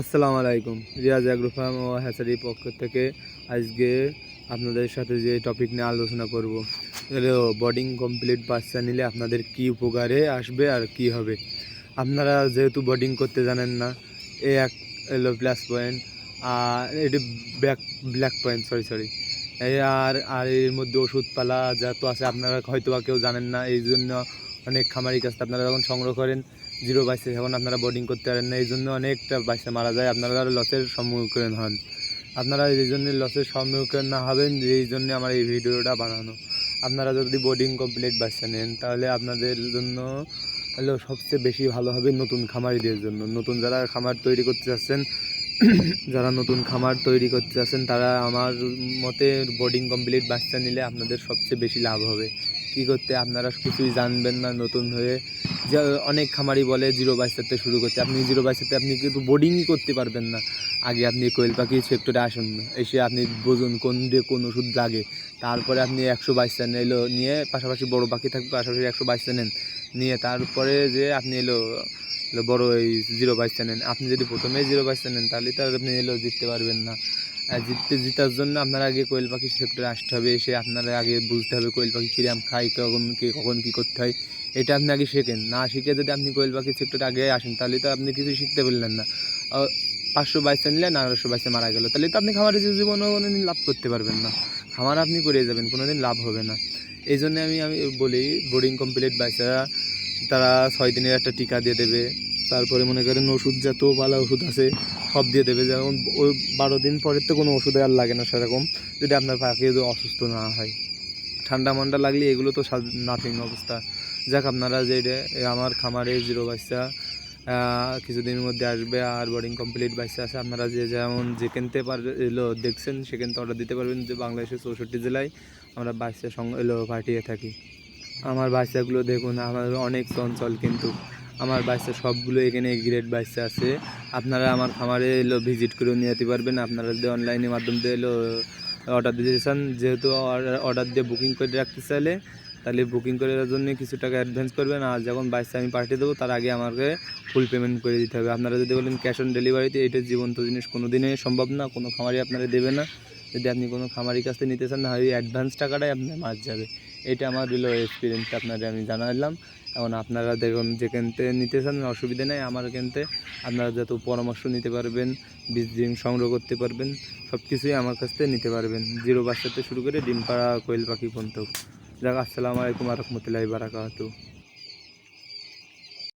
আসসালামু আলাইকুম। Riaz agro farm ও হ্যাচারির পক্ষ থেকে আজকে আপনাদের সাথে যে টপিক নিয়ে আলোচনা করব বোর্ডিং কমপ্লিট বাচ্চা নিলে আপনাদের কি উপকারে আসবে আর কি হবে। আপনারা যেহেতু বোর্ডিং করতে জানেন না, এ এক এলো প্লাস পয়েন্ট আর এটি back black point sorry sorry আর আর এর মধ্যে ওষুধপালা যা তো আছে, আপনারা হয়তো বা কেউ জানেন না এই জন্য অনেক খামারি কাছে আপনারা যখন সংগ্রহ করেন জিরো বাইসে যখন আপনারা বোর্ডিং করতে পারেন না, এই জন্য অনেকটা বাইসে মারা যায়। আপনারা লসের সম্মুখীন হন। আপনারা এই জন্য লসের সম্মুখীন না হবেন, এই জন্য আমার এই ভিডিওটা বানানো। আপনারা যদি বোর্ডিং কমপ্লিট বাইসে নেন, তাহলে আপনাদের জন্য সবচেয়ে বেশি ভালো হবে নতুন খামারিদের জন্য। নতুন যারা খামার তৈরি করতে চাচ্ছেন যারা নতুন খামার তৈরি করতে চাচ্ছেন তারা আমার মতে বোর্ডিং কমপ্লিট বাচ্চা নিলে আপনাদের সবচেয়ে বেশি লাভ হবে। কী করতে, আপনারা কিছুই জানবেন না নতুন হয়ে। যে অনেক খামারি বলে জিরো বাইসাতে শুরু করতে। আপনি জিরো বাইসাতে আপনি কিন্তু বোর্ডিংই করতে পারবেন না। আগে আপনি কোয়েল পাখি সেক্টরে আসুন, এসে আপনি বুঝুন কোন দিয়ে কোন ওষুধ লাগে। তারপরে আপনি একশো বাইশটা এলো, নিয়ে পাশাপাশি বড় পাখি থাকবে, পাশাপাশি একশো বাইশটা নেন নিয়ে তারপরে যে আপনি এলো বড় এই জিরো বাইশটা নেন আপনি যদি প্রথমেই জিরো বাইশটা নেন তাহলে তো আপনি এলেও জিততে পারবেন না। জিততে, জিতার জন্য আপনার আগে কোয়েল পাখি সেক্টরে আসতে হবে, এসে আপনারা আগে বুঝতে হবে কোয়েল পাখি কিরাম খায়, কখন কে, কখন কী করতে হয়। এটা আপনি আগে শেখেন। না শিখে যদি আপনি কোয়েল পাখি সেক্টরে আগে আসেন, তাহলে তো আপনি কিছু শিখতে পারলেন না। পাঁচশো বাইশে নিলেন, আড়াইশো বাইশে মারা গেল। তাহলে তো আপনি খামারের জীবনে কোনোদিন লাভ করতে পারবেন না। খামার আপনি করে যাবেন, কোনোদিন লাভ হবে না। এই জন্য আমি আমি বলি বোর্ডিং কমপ্লিট বাইসারা তারা ছয় দিনের একটা টিকা দিয়ে দেবে। তারপরে মনে করেন ওষুধ যত ভালো ওষুধ আছে, সব দিয়ে দেবে। যেমন ওই বারো দিন পরের তো কোনো ওষুধ আর লাগে না সেরকম। যদি আপনার পাখি যদি অসুস্থ না হয়। ঠান্ডা মান্ডা লাগলে এগুলো তো নাথিং অবস্থা। যাক আপনারা যে আমার খামারে জিরো বাচ্চা কিছুদিনের মধ্যে আসবে আর বোর্ডিং কমপ্লিট বাচ্চা আছে। আপনারা যে যেমন যে কিনতে পার এলো দেখছেন সেখান অর্ডার দিতে পারবেন যে বাংলাদেশের চৌষট্টি জেলায় আমরা বাচ্চা সঙ্গে এলো পাঠিয়ে থাকি। আমার বাচ্চাগুলো দেখুন, আমার অনেক চঞ্চল কিন্তু। আমার বাচ্চা সবগুলো এখানে গ্রেড বাচ্চা আছে। আপনারা আমার খামারে এলো ভিজিট করে নিয়ে যেতে পারবেন। আপনারা যদি অনলাইনের মাধ্যম দিয়ে এলো অর্ডার দিতে চান, যেহেতু অর্ডার দিয়ে বুকিং করে রাখতে চাইলে, তাহলে বুকিং করার জন্য কিছু টাকা অ্যাডভান্স করবেন। আর যখন বাচ্চা আমি পাঠিয়ে দেবো, তার আগে আমাকে ফুল পেমেন্ট করে দিতে হবে। আপনারা যদি বলেন ক্যাশ অন ডেলিভারিতে এটা জীবন্ত জিনিস কোনো দিনে সম্ভব না, কোনো খামারই আপনারা দেবে না। যদি আপনি কোনো খামারি কাছ থেকে নিতে চান না হয় অ্যাডভান্স টাকাটাই আপনার মাছ যাবে। এটা আমার হলো এক্সপিরিয়েন্সটা আপনাদের আমি জানালাম। এখন আপনারা দেখুন যেখানতে নিতে চান, অসুবিধা নেই। আমার এখানতে আপনারা যত পরামর্শ নিতে পারবেন, বীজ ডিম সংগ্রহ করতে পারবেন সব কিছুই আমার কাছ থেকে নিতে পারবেন। জিরো বাচ্চাতে শুরু করে ডিম পাড়া, কোয়েল পাখি পর্যন্ত। যাক, আসসালামু আলাইকুম রহমতুল্লাহি বারাকাতু